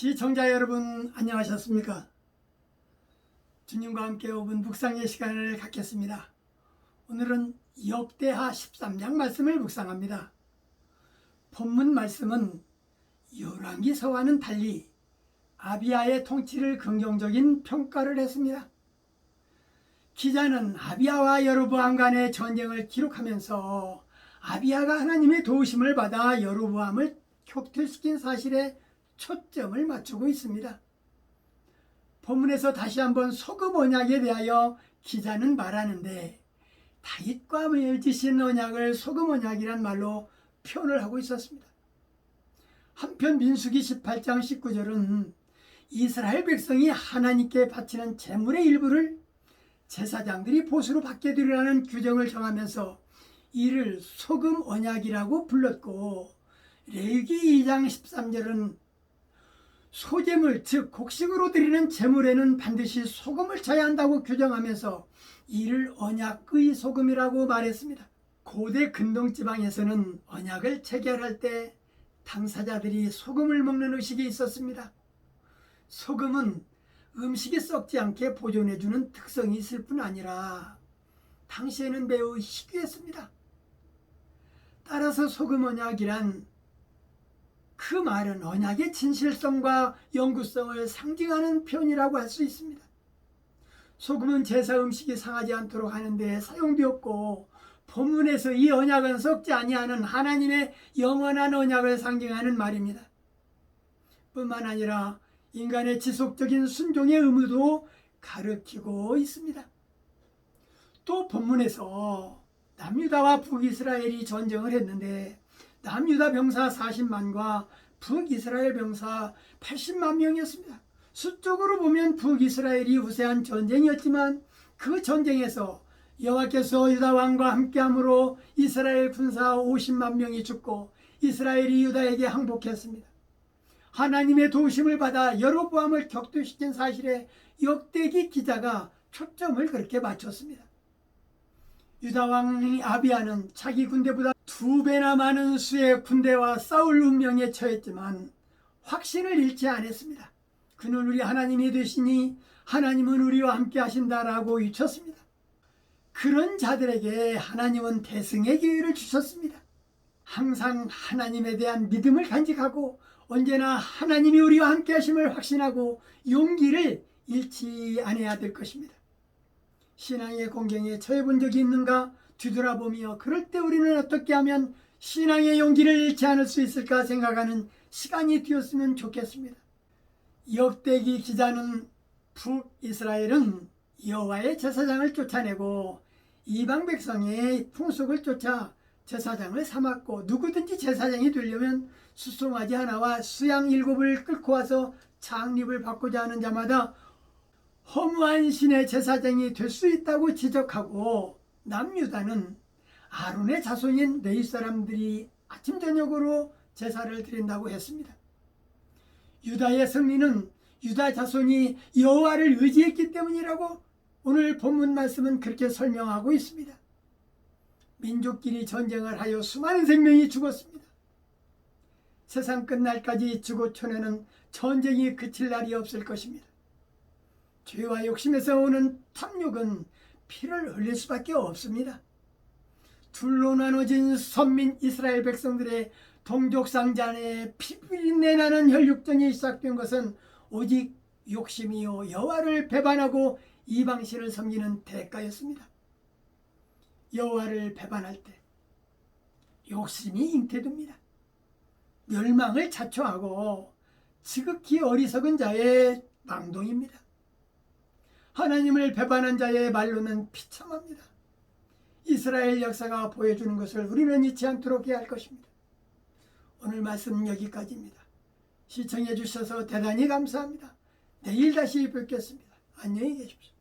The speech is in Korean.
시청자 여러분 안녕하셨습니까? 주님과 함께 5분 묵상의 시간을 갖겠습니다. 오늘은 역대하 13장 말씀을 묵상합니다. 본문 말씀은 열왕기서와는 달리 아비아의 통치를 긍정적인 평가를 했습니다. 기자는 아비아와 여로보암 간의 전쟁을 기록하면서 아비아가 하나님의 도우심을 받아 여로보암을 격퇴시킨 사실에 초점을 맞추고 있습니다. 본문에서 다시 한번 소금 언약에 대하여 기자는 말하는데 다윗과 맺으신 언약을 소금 언약이란 말로 표현을 하고 있었습니다. 한편 민수기 18장 19절은 이스라엘 백성이 하나님께 바치는 제물의 일부를 제사장들이 보수로 받게 되리라는 규정을 정하면서 이를 소금 언약이라고 불렀고 레위기 2장 13절은 소재물 즉 곡식으로 드리는 제물에는 반드시 소금을 쳐야 한다고 규정하면서 이를 언약의 소금이라고 말했습니다. 고대 근동 지방에서는 언약을 체결할 때 당사자들이 소금을 먹는 의식이 있었습니다. 소금은 음식이 썩지 않게 보존해주는 특성이 있을 뿐 아니라 당시에는 매우 희귀했습니다. 따라서 소금 언약이란 그 말은 언약의 진실성과 영구성을 상징하는 표현이라고 할 수 있습니다. 소금은 제사 음식이 상하지 않도록 하는데 사용되었고 본문에서 이 언약은 썩지 아니하는 하나님의 영원한 언약을 상징하는 말입니다. 뿐만 아니라 인간의 지속적인 순종의 의무도 가르치고 있습니다. 또 본문에서 남유다와 북이스라엘이 전쟁을 했는데 남유다 병사 40만과 북이스라엘 병사 80만 명이었습니다. 수적으로 보면 북이스라엘이 우세한 전쟁이었지만 그 전쟁에서 여호와께서 유다 왕과 함께함으로 이스라엘 군사 50만 명이 죽고 이스라엘이 유다에게 항복했습니다. 하나님의 도우심을 받아 여로보암을 격퇴시킨 사실에 역대기 기자가 초점을 그렇게 맞췄습니다. 유다 왕 아비아는 자기 군대보다 두 배나 많은 수의 군대와 싸울 운명에 처했지만 확신을 잃지 않았습니다. 그는 우리 하나님이 되시니 하나님은 우리와 함께 하신다라고 외쳤습니다. 그런 자들에게 하나님은 대승의 기회를 주셨습니다. 항상 하나님에 대한 믿음을 간직하고 언제나 하나님이 우리와 함께 하심을 확신하고 용기를 잃지 않아야 될 것입니다. 신앙의 공경에 처해본 적이 있는가 뒤돌아보며 그럴 때 우리는 어떻게 하면 신앙의 용기를 잃지 않을 수 있을까 생각하는 시간이 되었으면 좋겠습니다. 역대기 기자는 북이스라엘은 여호와의 제사장을 쫓아내고 이방 백성의 풍속을 쫓아 제사장을 삼았고 누구든지 제사장이 되려면 수송아지 하나와 수양 일곱을 끌고 와서 창립을 받고자 하는 자마다 허무한 신의 제사장이 될 수 있다고 지적하고 남유다는 아론의 자손인 레위 사람들이 아침 저녁으로 제사를 드린다고 했습니다. 유다의 승리는 유다 자손이 여호와를 의지했기 때문이라고 오늘 본문 말씀은 그렇게 설명하고 있습니다. 민족끼리 전쟁을 하여 수많은 생명이 죽었습니다. 세상 끝날까지 지구촌에는 전쟁이 그칠 날이 없을 것입니다. 죄와 욕심에서 오는 탐욕은 피를 흘릴 수밖에 없습니다. 둘로 나눠진 선민 이스라엘 백성들의 동족상잔에 피비린내 나는 혈육전이 시작된 것은 오직 욕심이요 여호와를 배반하고 이방신을 섬기는 대가였습니다. 여호와를 배반할 때 욕심이 잉태됩니다. 멸망을 자초하고 지극히 어리석은 자의 망동입니다. 하나님을 배반한 자의 말로는 비참합니다. 이스라엘 역사가 보여주는 것을 우리는 잊지 않도록 해야 할 것입니다. 오늘 말씀은 여기까지입니다. 시청해 주셔서 대단히 감사합니다. 내일 다시 뵙겠습니다. 안녕히 계십시오.